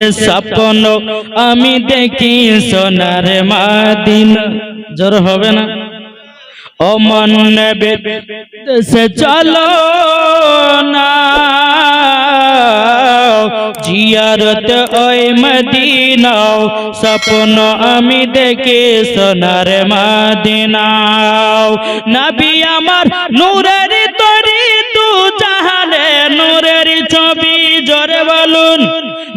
স্বপ্ন আমি দেখি সোনার মাদিন। জোর হবে না? ও মন দেশে চলো না। জিয়ারত ওই মদিনাও, স্বপ্ন আমি দেখি সোনার মাদিনাও। নবী আমার নূরের তরি তু জাহানে নূরের ছবি জোরে বলুন,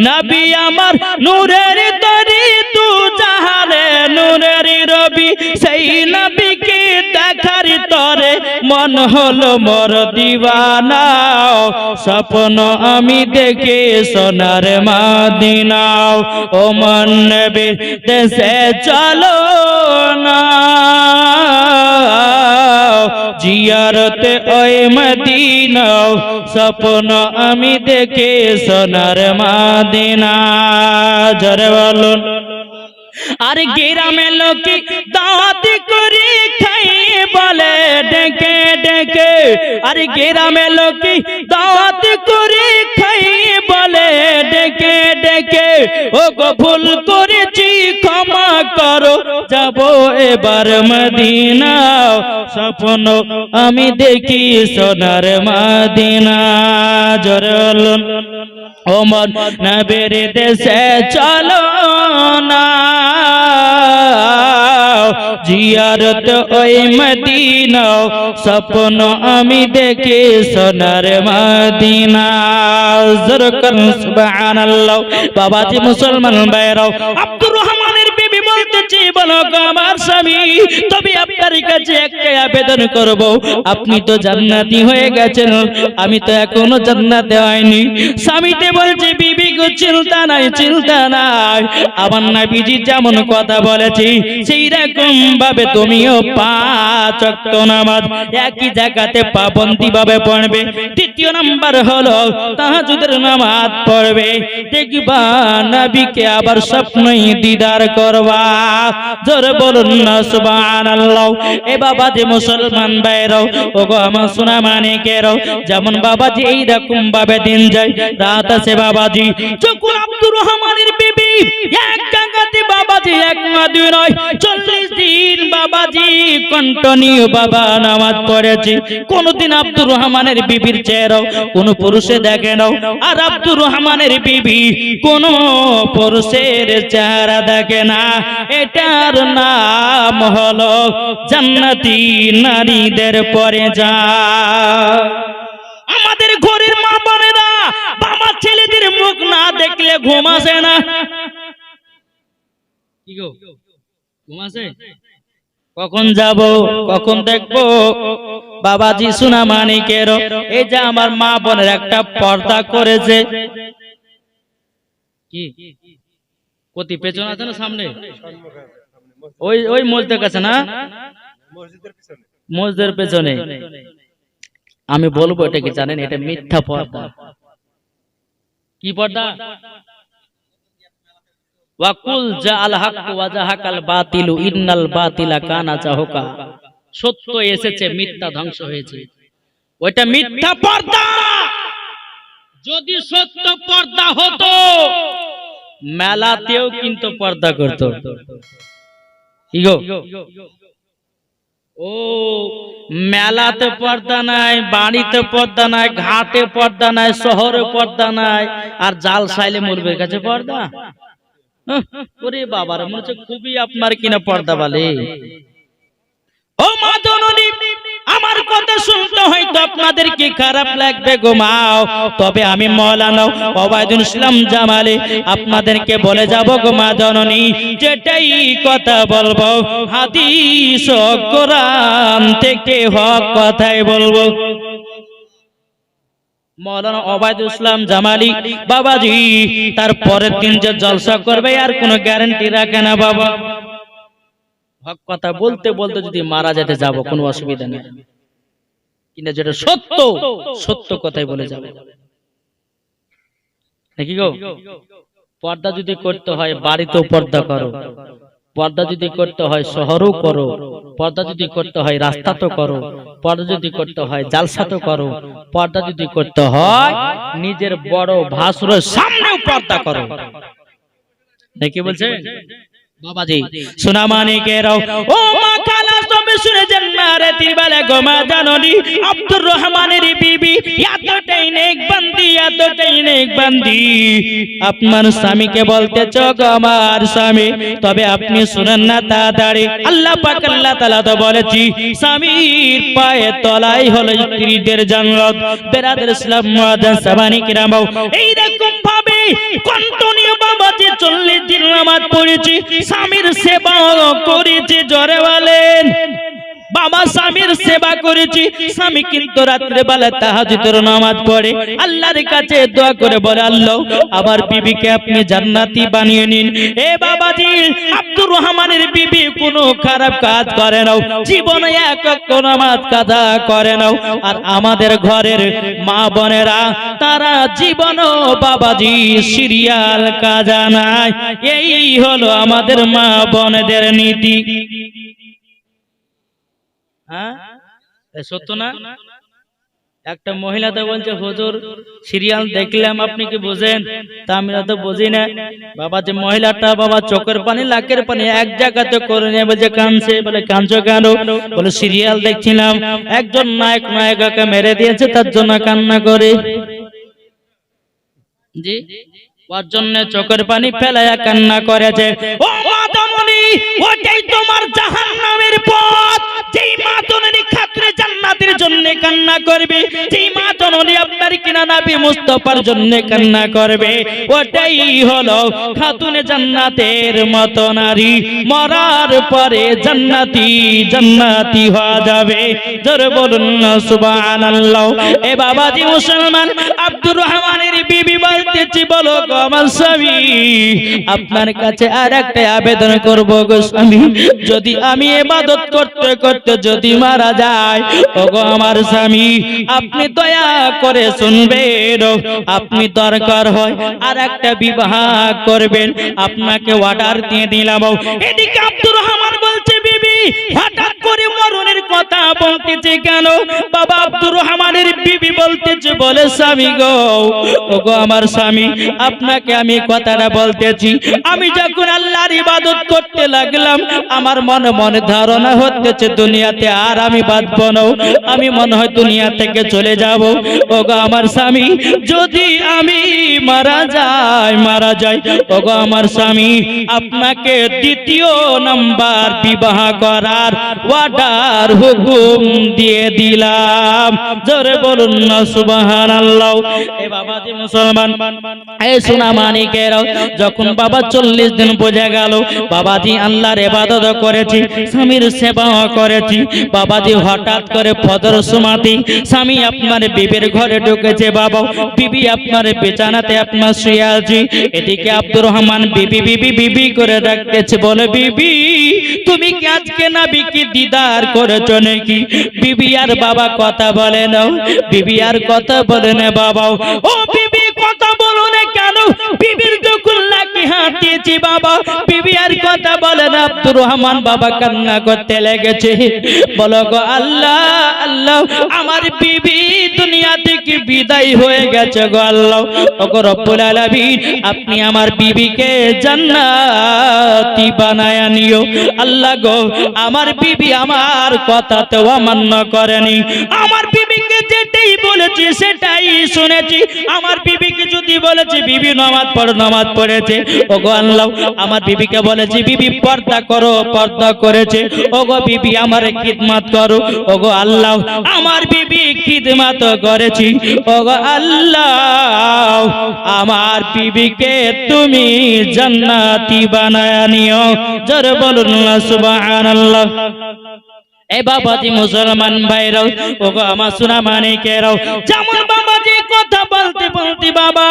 নবী আমার নূরের তরি, তু জাহানে নূরের রবি, সেই নবীকে দেখার তরে মন হলো মোর দিওয়ানাও স্বপ্ন আমি দেখে সোনার মাদিনাও ও মন নবীর দেশে চলো না। জিয়ারত ওই মদিনাও স্বপ্ন আমি দেখে সোনার মাদিনা। জরে বলুন। আর গ্রামে লোকে দাওয়াত করে খাই বলে ডেকে ডেকে আর গ্রামে লোকে দাওয়াত করে খাই বলে, ডেকে ডেকে ও গো ভুল করেছি, ক্ষমা করো। যাব এবার মদিনা স্বপ্ন আমি দেখি সোনার মদিনা জরলুন ওমর নবের দেশে চলো না। জিয়ারত ওই মদিনা স্বপ্ন আমি দেখে সোনার মদিনা জরকন সুবহানাল্লাহ। বাবাজি মুসলমান ভাইরাও আব্দুর রহমানের বিবি বলতেছি আমার স্বামী, তবে আপনার কাছে একটা আবেদন করব। আপনি তো জান্নাতি হয়ে গেছেন, আমি তো এখনও জান্নাতে হয়নি। স্বামীতে বলছে, বিবি গো, চিন্তা নাই চিন্তা নাই। আমার নাবিজি যেমন কথা বলেছি সেই রকম ভাবে তুমিও পাঁচ ওয়াক্ত নামাজ একই জায়গাতে পাবন্দি ভাবে পড়বে। দ্বিতীয় নাম্বার হলো, তাহাজুদের নামাজ পড়বে। দেখবা নবীকে আবার স্বপ্নই দিদার করবা। জোরে বলুন না, সুবহানাল্লাহ। এ বাবা যে মুসলমান ভাইরাও ও গো আমার সোনা মানিকেরও, যেমন বাবাজি এই রকম ভাবে দিন যায়, রাত আছে বাবাজি। যখন আব্দুর রহমানের বিবি এক জায়গাতে বাবাজি, এক মা, দুই নয়। চল্লিশ দিন বাবাজি কন্টিনিউ বাবা নামাজ পড়েছে। কোনদিন আব্দুর রহমানের বিবির চেহারাও, কোন পুরুষে দেখে নাও। আর আব্দুর রহমানের বিবি, কোন পুরুষের চেহারা দেখে না। এটার নাম হলো জান্নাতি নারীদের পরে যা। আমাদের ঘরের মা বোনেরা, বাবা ছেলেদের মুখ না দেখলে ঘুম আসে না। কি গো ঘুম আসে কখন যাব কখন দেখব? বাবাজি সোনা মানিকের এই যে আমার মা বোনের একটা পর্দা করেছে। কি? কতি পেছনে আছে না সামনে? ওই ওই মসজিদের কাছে না? মসজিদের পেছনে। আমি বলব এটা কি জানেন? এটা মিথ্যা পর্দা। কি পর্দা? ওয়াকুল জা আল হক ওয়া জাহাকাল বাতিলু ইন্নাল বাতিলা কানা সত্য এসেছে, মিথ্যা ধ্বংস হয়েছে। মিথ্যা পর্দা! যদি সত্য পর্দা হতো, মেলাতেও কিন্তু পর্দা করত। ও, মেলাতে পর্দা নাই, বাড়িতে পর্দা নাই, ঘাটে পর্দা নাই, শহরে পর্দা নাই, আর জাল সাইলে মুরবের কাছে পর্দা? ওরে বাবার, মনে হচ্ছে খুবই আপনার কিনা পর্দা বলে। ও মা আমার কথা শুনতে হয়তো আপনাদের কি খারাপ লাগবে গো মাও তবে আমি মৌলানা ওবায়দুল ইসলাম জামালে আপনাদেরকে বলে যাব গো মা জননী যেটাই কথা বলব, হাদিস কোরআন থেকে হক কথাই বলব। মৌলানা ওবায়দুল ইসলাম জামালি বাবাজি, তার পরের দিন যে জলসা করবে, আর কোনো গ্যারান্টি রাখে না বাবা। হক কথা বলতে বলতে যদি মারা যেতে যাব, কোনো অসুবিধা নেই। কিন্তু যেটা সত্য সত্য কথাই বলে যাবে। নাকি গো? পর্দা যদি করতে হয়, বাড়িতেও পর্দা করো। পর্দা যদি করতে হয় শহরও করো, পর্দা যদি করতে হয় রাস্তা তো করো, পর্দা যদি করতে হয় জালসা তো করো, পর্দা যদি করতে হয় নিজের বড় ভাসুরের সামনেও পর্দা করো। দেখি বলছে? বাবাজি, সোনা মানিকের ও মা তবে শুনেছেন না রে তিরবেলা গোমা জাননি। আব্দুর রহমানের বিবি, এতটাই নেক বান্দি এতটাই নেক বান্দি আপনার স্বামীকে আমার স্বামী, তবে আপনি শুনেন না আল্লাহ পাক, আল্লাহ তো বলেছি, স্বামীর পায়ে তলাই হলো স্ত্রীদের ইসলাম সাবানি কিরামাও এই রকম ভাবে কন্টিনিউ বাবাজি চল্লিশ দিন নামাজ পড়েছি, স্বামীর সেবা করেছি, জরে বলেন। বাবা স্বামীর সেবা করেছি। স্বামী কিন্তু রাত্রে বেলা তাহাজুদের নামাজ পড়ে। আল্লাহর কাছে দোয়া করে বলে, আল্লাহ আবার বিবিকে আপনি জান্নাতি বানিয়ে নিন। এ বাবাজি, আব্দুর রহমানের বিবি কোনো খারাপ কাজ করে নাও। জীবনে এক নামাজ কাজা করে নাও। আর আমাদের ঘরের মা বোনেরা, তারা জীবনও বাবাজি সিরিয়াল কাজা নাই। এই হলো আমাদের মা বোনেদের নীতি। হ্যাঁ? সত্য না? একটা মহিলা তো বলছে হুজুর সিরিয়াল দেখলাম আপনি কি বুঝেন? তা আমি তো বুঝি না। বাবা যে মহিলাটা বাবা চোখের পানি লাকের পানি এক জায়গাতে করে নিয়ে বলছে কানছে বলে কানছো কেন? বলে সিরিয়াল দেখছিলাম একজন নায়ক নায়িকাকে মেরে দিয়েছে তার জন্য কান্না করে। জি? ওর জন্য চোখের পানি ফেলায়া কান্না করেছে। ও ওটাই তোমার জাহান নামের পথ। যেই মা তোমার খাত্রে জান্নাতের জন্য কান্না করবে কিনা নাবি মুস্তাফার জন্য কান্না করবে। ওটাই হলো খাতুনে জান্নাতের মত নারী। মরার পরে জান্নাতি জান্নাতি হওয়া যাবে। জোরে বলুন সুবহানাল্লাহ। এ বাবাজি মুসলমান, আব্দুর রহমানের বিবি বলতেছি, বলো গো আমার স্বামী, আপনার কাছে আর একটা আবেদন করব গো স্বামী। যদি আমি ইবাদত করতে করতে যদি মারা যায় ও গো আমার স্বামী, আপনি দয়া করে শুনবেন। আপনি দরকার হয় আর একটা বিবাহ করবেন। আপনাকে অর্ডার দিয়ে দিলাম। এদিকে আব্দুর রহমান বলছে, বিবি, হঠাৎ করে মরণের কথা বলতেছে কেন? বাবা আব্দুর রহমানের বিবি বলতেছে, বলে, স্বামী গো আমার স্বামী, আপনাকে আমি কথাটা বলতেছি। আমি যখন আল্লাহর ইবাদত করতে লাগলাম, আমার মনে মনে ধারণা হতেছে, দুনিয়াতে আর আমি বাঁচব না। আমি মনে হয় দুনিয়া থেকে চলে যাব। ও গো আমার স্বামী, যদি আমি মারা যাই মারা যাই ও গো আমার স্বামী, আপনাকে দ্বিতীয় নাম্বার বিবাহ করার ওয়ার্ডার হুকুম দিয়ে দিলাম। জোরে বলুন না, সুবহানাল্লাহ। এ বাবা যে মুসলমান এই সোনা মানিকেরাও, যখন বাবা চল্লিশ দিন বোঝা গেল, বাবাজি আল্লাহর এবাদত করেছি, স্বামীর সেবা করেছি, বাবাজি হঠাৎ করে ফদর সুমাতি, স্বামী আপনার বিবির ঘরে ঢুকেছে, বাবা, বিবি আপনার বিছানাতে আপনার শুয়ে আছি, এদিকে আব্দুর রহমান বিবি বিবি বিবি করে ডাকতেছে, বলে, বিবি, তুমি কি আজকে না বিকি দিদার করেছ নাকি? বিবি আর বাবা কথা বলে নাও। বিবি আর কথা বলে না বাবাও। ও বিবি, কথা বলো। হাত দিয়েছি বাবা। বিবি কথা বলে না, আব্দুর রহমান বাবা কান্না করতে লেগেছে। গো, আল্লাহ আল্লাহ, আমার বিবি দুনিয়া থেকে বিদায় হয়ে গেছে গো আল্লাহ। আপনি আমার বিবিকে জান্নাতি বানায় নিও। আল্লাহ গো, আমার বিবি আমার কথা তো অমান্য করেনি। আমার বিবিকে যেটাই বলেছি, সেটাই শুনেছি। আমার বিবিকে যদি বলেছি, বিবি নামাজ নামাজ পড়েছে। ওগো আল্লাহ, আমার বিবিকে বলেছি, বিবি পর্দা করো, পর্দা করেছে। ওগো বিবি, আমার খিদমত করো। ওগো আল্লাহ, আমার বিবি খিদমত করেছি। ওগো আল্লাহ, আমার বিবিকে তুমি জান্নাতি বানায় নিও জোরে বলুন সুবহানাল্লাহ। এ বাবাজি মুসলমান ভাইরাও ও গো আমার সোনা মানিকেরাও যেমন বাবাজি কথা বলতে বলতে বাবা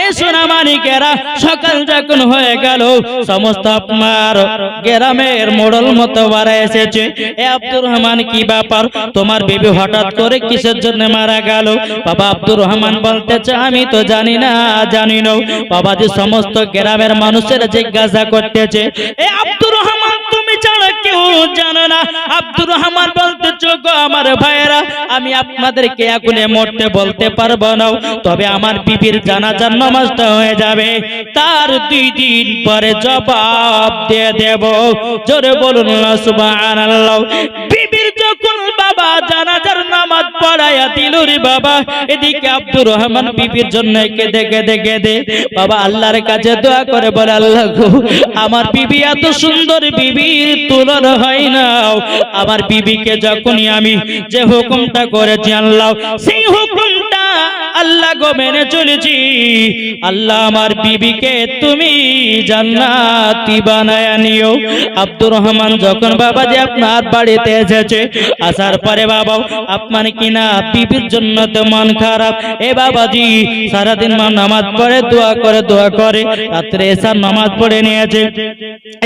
এ সোনা মানিকেরা সকাল যখন হয়ে গেল সমস্ত আপনার গ্রামের মোড়ল মতো বাড়া এসেছে। এ আব্দুর রহমান কি ব্যাপার? তোমার বেবি হঠাৎ করে কিসের জন্য মারা গেল? বাবা আব্দুর রহমান বলতেছে আমি তো জানি না জানি না বাবাজি সমস্ত গ্রামের মানুষের জিজ্ঞাসা করতেছে এ আব্দুর রহমান ছাড়া কেউ জানো না। আব্দুর রহমান বলতে, চোখ আমার ভাইয়েরা, আমি আপনাদেরকে এখনে মরতে বলতে পারব না। তবে আমার বিবির জানাজার নামাজটা হয়ে যাবে। তার দুই দিন পরে জবাব দিয়ে দেব। জোরে বলুন সুবহানাল্লাহ। বাবা জানাজার নামাজ দিল রে বাবা। এদিকে আব্দুর রহমান জন্য বাবা আল্লাহর কাছে দোয়া করে বলে, আল্লাহ গো, আমার বিবি এত সুন্দর বিবির তুলনা হয় না। আমার বিবিকে যখনই আমি যে হুকুমটা করেছি, আল্লাহ সেই হুকুমটা আল্লাহ গো মেনে চলেছি। আল্লাহ আমার বিবিকে তুমি জান্নাতি বানায় নিও। আব্দুর রহমান যখন বাবা যে আপনার বাড়িতে এসেছে, আসার পরে বাবা আপনার কিনা বিবির জন্য তো মন খারাপ? এ বাবাজি, সারাদিন মা নামাজ পড়ে, দোয়া করে দোয়া করে। রাত্রে এসার নামাজ পড়ে নিয়েছে।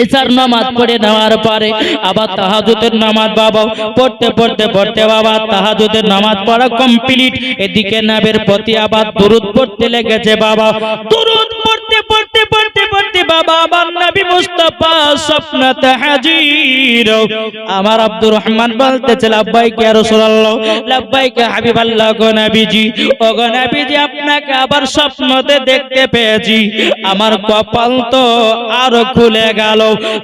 এসার নামাজ পড়ে নেওয়ার পরে আবার তাহাজুদের নামাজ বাবা পড়তে পড়তে পড়তে বাবা তাহাজুদের নামাজ পড়া কমপ্লিট এদিকে নাবের প্রতি আবার দুরুদ পড়তে লেগেছে বাবা। পড়তে পড়তে পড়তে পড়তে বাবা আমার নবী হাজির। আমার আব্দুর রহমান বলতেছে ও আপনাকে আবার স্বপ্নতে দেখতে পেয়েছি। আমার কপাল তো আরও খুলে গেল।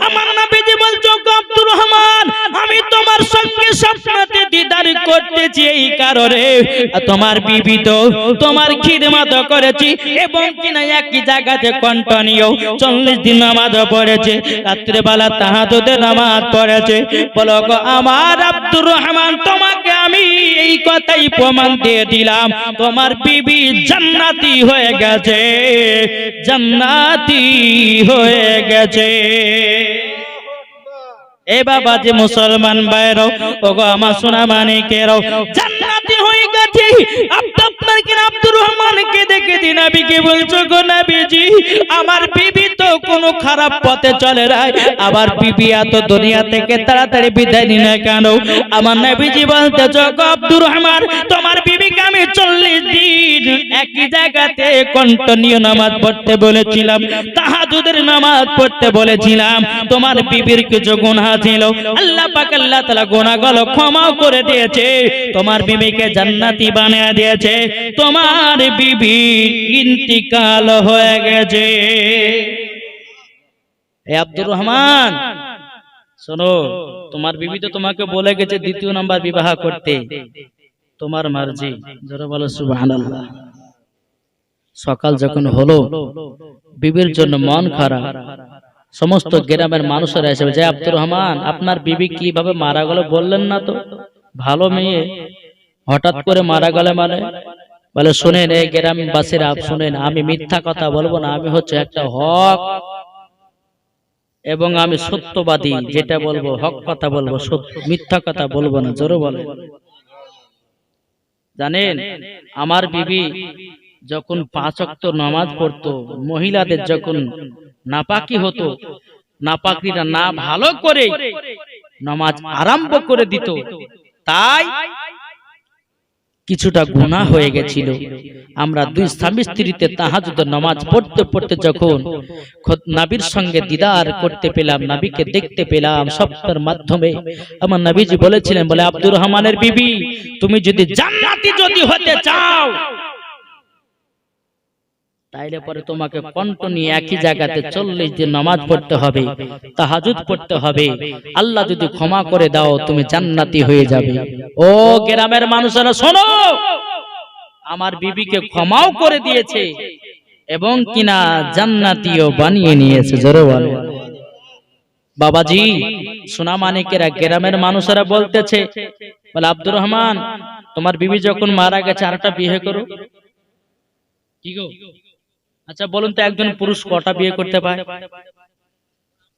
আমার নবীজি বলছো আব্দুর রহমান, আমি তোমার সঙ্গে স্বপ্নতে দিদার করতেছি এই কারণে। তোমার বিবি তো তোমার খিদমত করেছি এবং কিনা একই জায়গাতে কন্টিনিউ চল্লিশ দিন নামাজ পড়েছে, রাত্রেবেলা তাহাজুদের নামাজ পড়েছে। বলো আমার আব্দুর রহমান, তোমাকে আমি এই কথাই প্রমাণ দিয়ে দিলাম, তোমার বিবি জান্নাতি হয়ে গেছে, জান্নাতি হয়ে গেছে। এ বাবা যে মুসলমান বাইরও ওগো আমার সোনা মানে কেরও জান্নাতি হয়ে গেছে। আপনার কিনা আব্দুর রহমানকে দেখে দিন কে বলছো গো নবীজি, আমার বিবি তো কোনো খারাপ পথে চলে না আবার বিবি এত দুনিয়া থেকে তাড়াতাড়ি বিদায় নিন কেন? আমার নবীজি বলতে গো আব্দুর রহমান, তোমার বিবিকে আমি চল্লিশ দিন একই জায়গাতে কন্টিনিউ নামাজ পড়তে বলেছিলাম, তাহাজুদের নামাজ পড়তে বলেছিলাম, তোমার বিবির কিছু গুনাহ ছিল। আল্লাহ পাক, আল্লাহ তাআলা গুনাহগুলো ক্ষমা করে দিয়েছে, তোমার বিবিকে জান্নাতি বানিয়ে দিয়েছে, তোমার বিবি ইন্তিকাল হয়ে গেছে। এ আব্দুর রহমান, শোনো, তোমার বিবি তো তোমাকে বলে গেছে দ্বিতীয় নাম্বার বিবাহ করতে। তোমার মার্জি যারা বলো সকাল যখন হলো, বিবির জন্য মন খারাপ। সমস্ত গ্রামের মানুষেরা এসে যে আব্দুর রহমান, আপনার বিবি কীভাবে মারা গেল বললেন না তো? ভালো মেয়ে, হঠাৎ করে মারা গেলে মানে? বলে, শোনেন, এই গ্রামবাসীরা, শোনেন, আমি মিথ্যা কথা বলব না, আমি হচ্ছে একটা হক। এবং আমি সত্যবাদী, যেটা বলব, হক কথা বলব মিথ্যা কথা বলব না, জোরে বলে। জানেন, আমার বিবি যখন পাঁচ অক্ত নামাজ পড়তো, মহিলাদের যখন নাপাকি হতো নাপাকিরা না ভালো করে নামাজ আরম্ভ করে দিত, তাই কিছুটা গুণা হয়ে গেছিল। আমরা দুই স্বামী স্ত্রীতে তাহাজুদ নামাজ পড়তে পড়তে যখন খোদ- নাবির সঙ্গে দিদার করতে পেলাম নাবিকে দেখতে পেলাম স্বপ্নের মাধ্যমে। আমার নবীজি বলেছিলেন বলে আব্দুর রহমানের বিবি তুমি যদি জান্নাতি যদি হতে চাও তাইলে পরে তোমাকে নিয়ে একই জায়গাতে চল্লিশ দিন নামাজ পড়তে হবে তাহাজুদ পড়তে হবে। আল্লাহ যদি ক্ষমা করে দাও তুমি জান্নাতি হয়ে যাবে। ও গ্রামের মানুষেরা শোনো! আমার বিবিকে ক্ষমাও করে দিয়েছে এবং কিনা জান্নাতিও বানিয়ে নিয়েছে জোরে বলে। বাবাজি সোনা মানিকেরা গ্রামের মানুষেরা বলতেছে বলে আব্দুর রহমান তোমার বিবি যখন মারা গেছে আরেকটা বিয়ে করো। কি গো? আচ্ছা বলুন তো একজন পুরুষ কটা বিয়ে করতে পারে?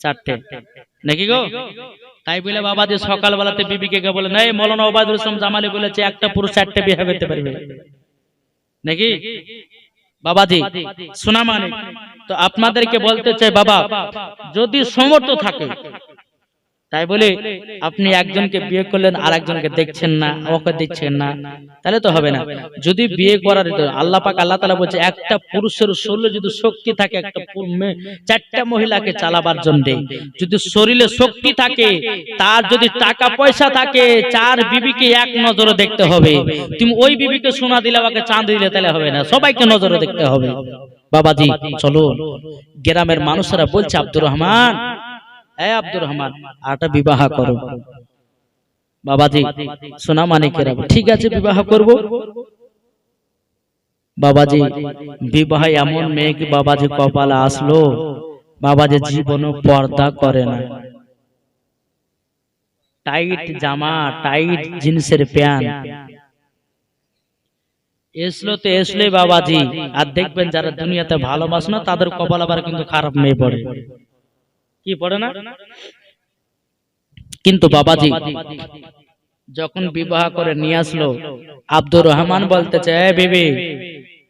চারটে। নাকি গো? তাই বলে বাবা যে সকালবেলাতে বিবিকে কে বলে নাই মৌলানা ওবায়দুল ইসলাম জামালি বলেছে, একটা পুরুষ চারটে বিয়ে করতে পারবে। নাকি? বাবাজি সোনা মানে তো আপনাদেরকে বলতে চাই, বাবা, যদি সমর্থ থাকে তাই বলে আপনি একজনকে বিয়ে করলেন আর একজনকে দেখছেন না, ওকে দেখছেন না, তাহলে তো হবে না। যদি বিয়ে করার আল্লাহ পাক আল্লাহ তালা বলছে, একটা পুরুষের শরীরে যদি শক্তি থাকে, একটা চারটা মহিলাকে চালাবার জন্য। যদি শরীরে শক্তি থাকে, তার যদি টাকা পয়সা থাকে, চার বিবিকে এক নজরে দেখতে হবে। তুমি ওই বিবিকে সোনা দিলে, আমাকে চাঁদ দিলে, তাহলে হবে না। সবাইকে নজরে দেখতে হবে। বাবাজি চলো গ্রামের মানুষেরা বলছে, আব্দুর রহমান এ আব্দুর রহমান আটা বিবাহ করো। বাবাজি সোনা মানিকেরা ঠিক আছে বিবাহ করব? বাবাজি বিবাহ এমন বাবাজি কপালে আসলো? বাবাজি জীবনও পর্দা করে না। টাইট জামা টাইট জিন্সের প্যান্ট। এসলো তো এসলে বাবাজি। আর দেখবেন যারা দুনিয়াতে ভালোবাসে না তাদের কপাল আবার কিন্তু খারাপ মেয়ে পড়ে। কি পড়ে না? কিন্তু বাবাজি যখন বিবাহ করে নিয়ে আসলো আব্দুর রহমান বলতে চায় বিবি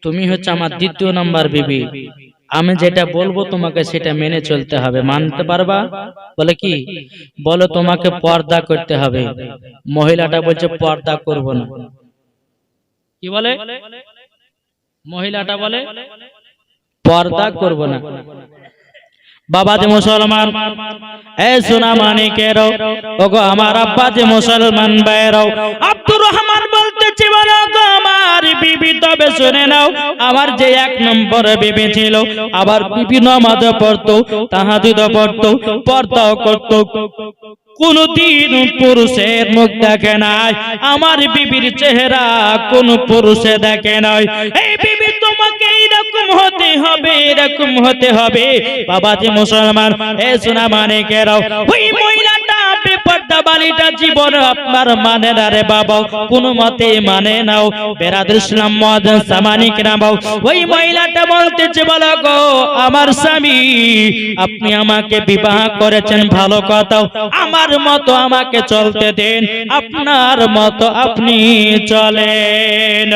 তুমি হচ্ছে আমার দ্বিতীয় নাম্বার বিবি। আমি যেটা বলব তোমাকে সেটা মেনে চলতে হবে। মানতে পারবা? বলে কি? বলো তোমাকে পর্দা করতে হবে। মহিলাটা বলছে পর্দা করব না। কি বলে? মহিলাটা বলে পর্দা করব না। বাবা যে মুসলমান এ সোনা মানিকের ওগো আমার আব্বা যে মুসলমান বাইরও আব্দুর রহমান বলতেছি বলো আমার বিবি, তবে শুনে নাও, আমার যে এক নম্বর বিবি ছিল, আবার বিবি নামাজ পড়তো, তাহাজুদ পড়তো, পর্দাও করতো। কোনদিন পুরুষের মুখ দেখে নাই, আমার বিবির চেহারা কোন পুরুষে দেখে নাই। এই বিবি তোমাকে এরকম হতে হবে, এরকম হতে হবে। বাবাজি মুসলমান, এ সোনা মানে কেরাও ওই মহিলাটা বালিটা জীবন আপনার মানে না রে বাবা, কোন মতে মানে নাও। বেরাদুল ইসলাম মহাজন সামানিক না বাও ওই মহিলাটা বলতেছে, বলো গো, আমার স্বামী, আপনি আমাকে বিবাহ করেছেন, ভালো কথা। আমার মতো আমাকে চলতে দেন, আপনার মতো আপনি চলেন।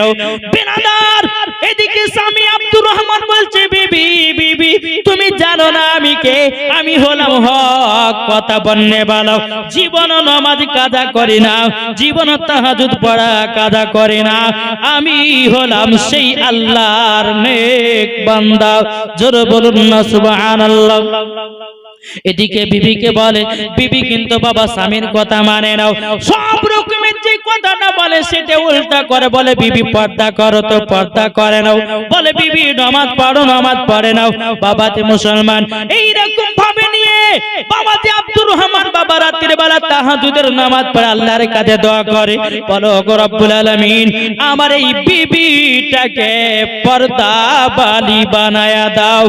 বেনাদার এদিকে স্বামী আব্দুর রহমান বলছে, বিবি বিবি, তুমি জানো না আমি কে? আমি হলাম হক, কথা বন্যে বালো জীবন নামাজ কাজা করি না, জীবন তাহাজুদ পড়া কাজা করি না। আমি হলাম সেই আল্লাহর নেক বান্দা। জোর বলুন না, সুবহানাল্লাহ। এদিকে বিবিকে বলে, বিবি কিন্তু বাবা স্বামীর কথা মানে নাও সব রকমের যে কথাটা বলে, সেটা উল্টা করে বলে, বিবি পর্দা করো তো, পর্দা করে নাও। বলে, বিবি, নামাজ পড়ো, নামাজ পড়ে নাও। বাবাতে মুসলমান এইরকম ভাবে নিয়ে বাবাতে আব্দুর রহমান বাবা রাত্রির বেলা তাহাজুদের নামাজ পড়ে আল্লাহর কাছে দোয়া করে। বলো রব্বুল আলামিন, আমার এই বিবিটাকে পর্দা বালি বানায়া দাও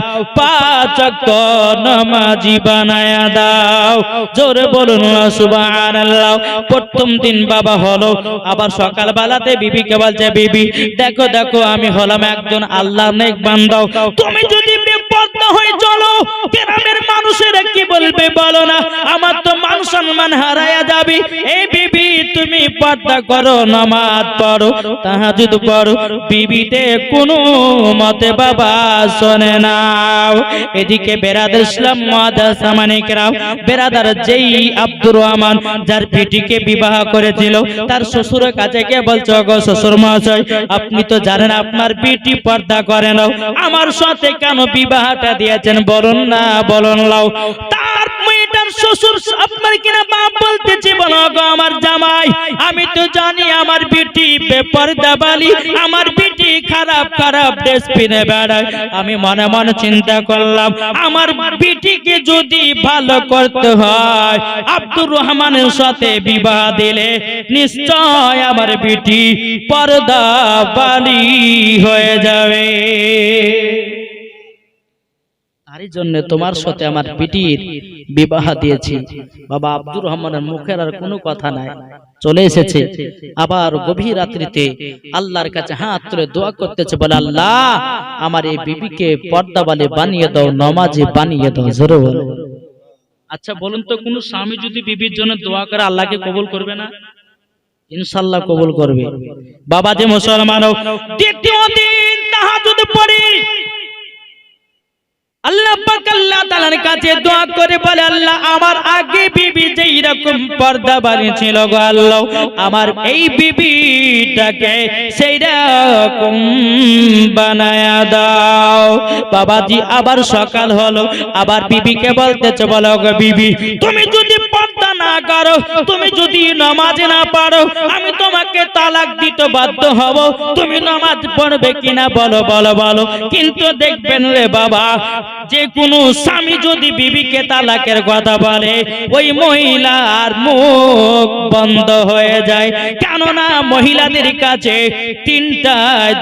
নামাজি বানায়া দাও। জোরে বলুন সুবহানাল্লাহ, প্রথম দিন বাবা হলো, আবার সকাল বেলাতে বিবিকে বলছে, বিবি, দেখো দেখো, আমি হলাম একজন আল্লাহর নেক বান্দাও তুমি যদি বেপর্দা হয়ে চলো, গ্রামের মানুষেরা কি বলবে বলো না? আমার তো মান সম্মান হারায়া যাবে। এই বিবি, তুমি পর্দা করো, নামাজ পড়ো, তাহাজুদ পড়ো। বিবিতে কোনো মতে বাবা শোনে নাও এদিকে বেরাদার ইসলাম মুআদ্দাস সামানিকরাও বেরাদার যেই আব্দুর রহমান, যার বেটিকে বিবাহ করেছিল, তার শ্বশুরের কাছে গিয়ে বলছো গো শ্বশুর মহাশয়, আপনি তো জানেন আপনার বেটি পর্দা করে নাও। আমার সাথে কেন বিবাহটা দিয়েছেন? বলুন না, বলুন লাও। তার মেয়েটার শ্বশুর আপনার কিনা বাপ বলতেছি বলো গো আমার জামাই। আমি তো জানি আমার বেটি আমার বেটি খারাপ খারাপ বেড়ায়। আমি মনে মনে চিন্তা করলাম, আমার বেটিকে যদি ভালো করতে হয়, আব্দুর রহমানের সাথে বিবাহ দিলে নিশ্চয় আমার বেটি পর্দা বালি হয়ে যাবে। তারই জন্য তোমার সাথে আমার পিটির বিবাহ দিয়েছি। বাবা আব্দুর রহমানের মুখের আর কোনো কথা নাই। চলে এসেছে। আবার গভীর রাত্রিতে আল্লাহর কাছে হাত তুলে দোয়া করতেছে বলে আল্লাহ আমার এই বিবিকে পর্দা বালে বানিয়ে দাও নমাজে বানিয়ে দাও জোরে বলো। আচ্ছা বলুন তো কোন স্বামী যদি বিবির জন্য দোয়া করে আল্লাহকে কবুল করবে না? ইনশাল্লাহ কবুল করবে। বাবা যে মুসলমান দ্বিতীয় দিন তাহাজুদ পড়ি। আল্লাহ পাক আল্লাহ তাআলার কাছে দোয়া করে বলে, আল্লাহ, আমার আগে বিবি যেই রকম পর্দা বানিয়েছিল গো আল্লাহ, আমার এই বিবিটাকে সেই রকম বানায়া দাও। বাবাজি, আবার সকাল হলো, আবার বিবিকে বলতেছে, বলো গো বিবি, তুমি যদি না করো, তুমি যদি নামাজ না পারো, আমি তোমাকে তালাক দিতে বাধ্য হব। তুমি নামাজ পড়বে কিনা বলো বলো বলো। কিন্তু দেখবেন রে বাবা যে কোনো স্বামী যদি বিবিকে তালাকের কথা বলে, ওই মহিলার মুখ বন্ধ হয়ে যায়। কেননা মহিলাদের কাছে তিনটা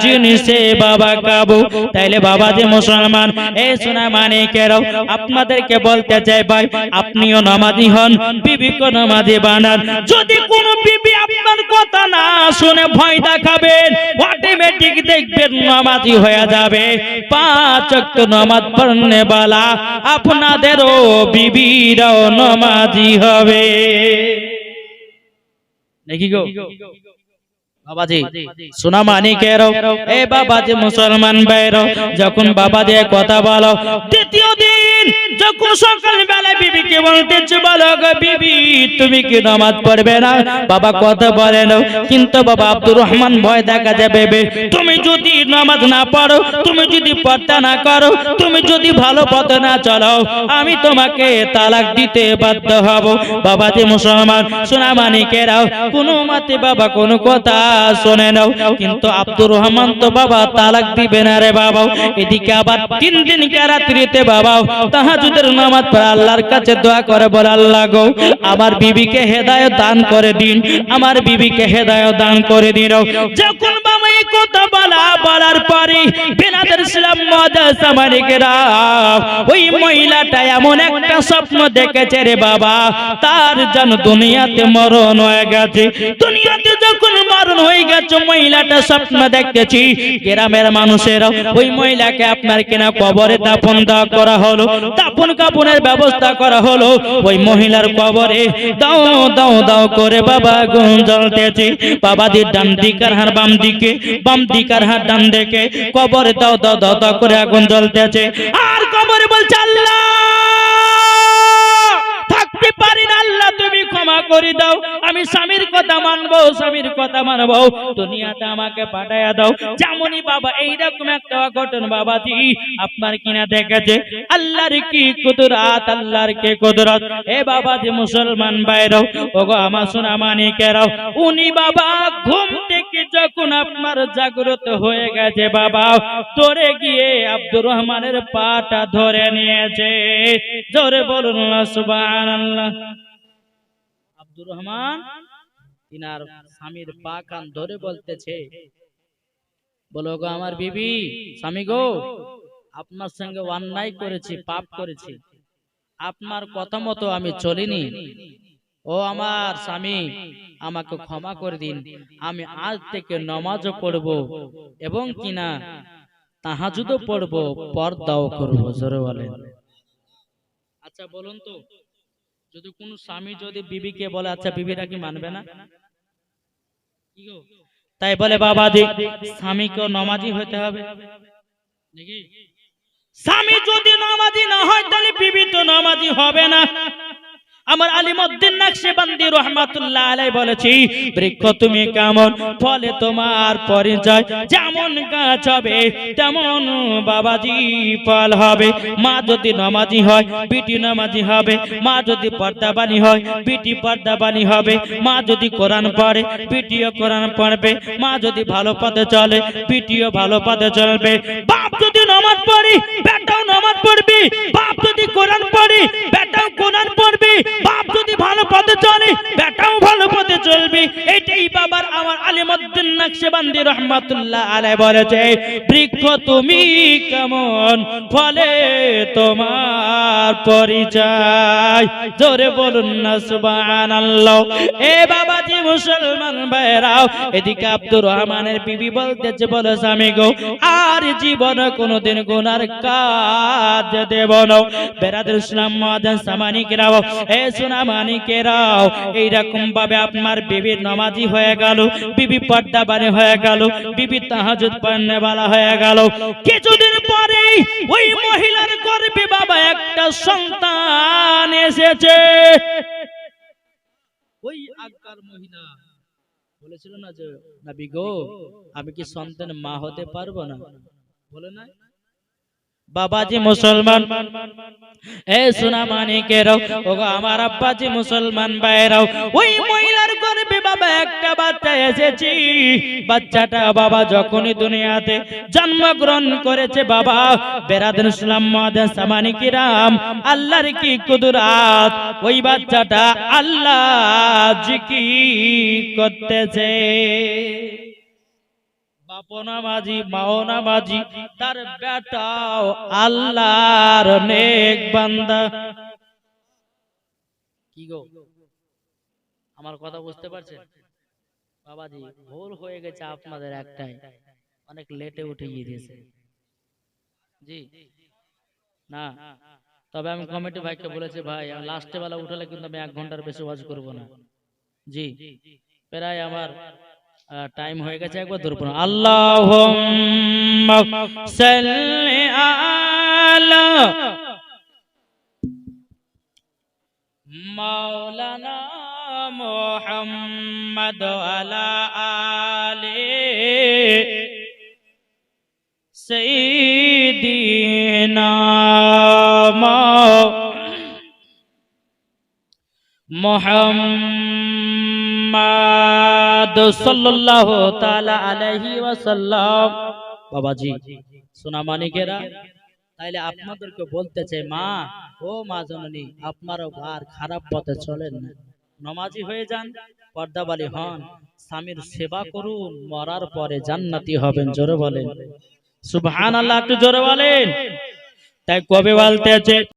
জিনিসে বাবা কাবু। তাইলে বাবা যে মুসলমান, এ সোনা মানে কেরাও আপনাদেরকে বলতে চাই ভাই, আপনিও নামাজি হন বিবিকে নামাজি বানান। যদি কোনো বিবি আপনার কথা না শুনে ভয় দেখাবেন অটোমেটিক দেখবেন নামাজি হয়ে যাবে। পাঁচ নামাজ পড়নে বালা, আপনাদেরও বিবিরাও নামাজি হবে। বাবাজি সোনা মানিকের এ বাবাজি মুসলমান ভাইরো, যখন বাবাজি কথা বলো দ্বিতীয় যখন সকাল বেলা বিবিকে বলতেছে, বলো বিবি, তুমি কি নামাজ পড়বে না? বাবা কথা বলে না কিন্তু বাবা আব্দুর রহমান ভয় দেখা যাবে তুমি যদি নামাজ না পড়ো, তুমি যদি পর্দা না করো, তুমি যদি ভালো পথে না চলো, আমি তোমাকে তালাক দিতে বাধ্য হব। বাবাজি মুসলমান সোনা মানিকেরাও কোনো মতে বাবা কোনো কথা শোনে নাও কিন্তু আব্দুর রহমান তো বাবা তালাক দিবে না রে বাবা এদিকে আবার তিন দিন রাত্রিতে বাবা তাহাজুদের নামাজ পড়ে আল্লাহর কাছে দোয়া করে, বলে, আল্লাহ গো, আমার বিবিকে হেদায়ত দান করে দিন, আমার বিবিকে হেদায়ত দান করে দিন যখন বাবা এই কথা বলা, বলার পরে বেনাদের ছিলাম মজা সামানিকেরা ওই মহিলাটা এমন একটা স্বপ্ন দেখেছে রে বাবা, তার যেন দুনিয়াতে মরণ হয়ে গেছে। মরণ হয়ে গেছে, মহিলাটা স্বপ্ন দেখতেছি। গ্রামের মানুষেরা ওই মহিলাকে আপনার কিনা কবরে দাপন দেওয়া করা হলো দাপন কাপনের ব্যবস্থা করা হলো। ওই মহিলার কবরে দাও দাও দাও করে বাবা গুণ জ্বলতেছে। বাবা দি ডান দিকার হার বাম দিকে, বাম দিকার হার ডান দিকে। কবরে দাও দাও দাও দাও করে আগুন জ্বলতেছে। আর কবরে বলছে, আল্লাহ! থাকতে পারি না, আল্লাহ তুমি ক্ষমা করে দাও। আমি স্বামীর কথা মানবো, স্বামীর কথা মানবো। দুনিয়াতে আমাকে পাঠাইয়া দাও। যেমনই বাবা, এইরকম একটা অঘটন বাবাজি, আপনার কিনা দেখেছে। আল্লাহর কি কুদরাত, আল্লাহর কি কুদরত? এ বাবাজি মুসলমান বাইরাও ওগো আমার সোনা মানিকেরাও উনি বাবা ঘুম যখন আপনার জাগ্রত হয়ে গেছে বাবা দৌড়ে গিয়ে আব্দুর রহমানের পাটা ধরে নিয়েছে। জোরে বলুন সুবহানাল্লাহ। আব্দুর রহমান, তিনার স্বামীর পা কান ধরে বলতেছে, বলো গো আমার বিবি, স্বামী গো, আপনার সঙ্গে অন্যায় করেছি, পাপ করেছি। আপনার কথা মতো আমি চলিনি। ও আমার স্বামী আমাকে ক্ষমা করে দিন। আমি আজ থেকে নমাজও পড়ব এবং কিনা তাহাজুদও পড়ব পর্দাও করব। জোরে বলেন। আচ্ছা বলুন তো যদি কোন স্বামী যদি বিবিকে বলে আচ্ছা বিবিরা কি মানবে না? তাই বলে বাবা দি স্বামীকে নমাজি হতে হবে। নাকি? স্বামী যদি নামাজি না হয় তাহলে বিবি তো নামাজি হবে না। আমার আলিমউদ্দিন নকশবন্দি রহমাতুল্লাহ আলাই বলেছি, বৃক্ষ তুমি কেমন? ফলে তোমার পরিচয় যেমন গাছ হবে, তেমন বাবাজি ফল হবে। মা যদি নামাজি হয়, বিটি নামাজি হবে। মা যদি পর্দাবানি হয়, বিটি পর্দাবানি হবে। মা যদি কোরআন পড়ে, বিটিও কোরআন পড়বে। মা যদি ভালো পথে চলে, বিটিও ভালো পথে চলবে। বাপ যদি নামাজ পড়ে, বেটাও নামাজ পড়বে। বাপ যদি কোরআন পড়ে, বেটাও কোরআন পড়বে। বাপ যদি ভালো পথে চলে, বেটাও ভালো পথে চলবে। এটাই বাবার আমার আলিমউদ্দিন নকশবন্দি রহমাতুল্লাহ আলাই বলেছে। বৃক্ষ তুমি কেমন? ফলে তোমার পরিচয়। জোরে বলুন না, সুবহানাল্লাহ। এ বাবাজি মুসলমান ভাইরাও এদিকে আব্দুর রহমানের বিবি বলতেছে, বলে স্বামী গো, আর জীবনে কোনোদিন গুনার কাজ দেব না। বেরাদের ইসলাম মাদান সামানিকেরাও এ সোনা মানিকেরাও এইরকম ভাবে আপনার বিবির নামাজি হয়ে গেল, বিবি পর্দা বানে হয়ে গেল, বিবি তাহাজুদ পড়নে বালা হয়ে গেল। কিছুদিন পরে ওই মহিলার গর্ভে বাবা একটা সন্তান এসেছে। ওই আগকার মহিলা বলেছিল না যে, নবী গো, আমি কি সন্তান মা হতে পারব না? বলে না বাবাজি মুসলমান। এ সোনা মানিকেরাও ওগো আমার আব্বাজি মুসলমান ভাইরাও ওই মহিলার গর্ভে বাবা একটা বাচ্চা এসেছি। বাচ্চাটা বাবা যখনই দুনিয়াতে জন্মগ্রহণ করেছে বাবা, বেরাদিন ইসলাম মাদান সামানিকিরাম আল্লাহর কি কুদরাত? ওই বাচ্চাটা আল্লাহ জিকির করতেছে? বাপও নামাজি মাও নামাজি তার বেটাও আল্লাহর নেক বান্দা। কি গো? আমার কথা বুঝতে পারছেন? বাবাজি, ভুল হয়ে গেছে আপনাদের একটাই। অনেক লেটে উঠে গিয়েছে। জি। না। তবে আমি কমিটি ভাইকে বলেছি, ভাই লাস্টে বেলা উঠালে কিন্তু আমি এক ঘণ্টার বেশি ওয়াজ করব না। জি। প্রায় আমার টাইম হয়ে গেছে একবার ধরবো আল্লাহ আলা মাওলানা মোহাম্মদ আলা আলে সৈদিনা মোহাম্মদ সাল্লাল্লাহু তাআলা আলাইহি ওয়াসাল্লাম। বাবাজি, সোনা মানিকেরা, তাইলে আপনাদেরকে বলতে চাই, মা, ও মা জননী, আপনারও আর খারাপ পথে চলেন না। নমাজি হয়ে যান, পর্দাবালি হন, স্বামীর সেবা করুন, মরার পরে জান্নাতি হবেন, জোরে বলেন। সুবহানাল্লাহ, একটু জোরে বলেন। তাই কবে বলতেছে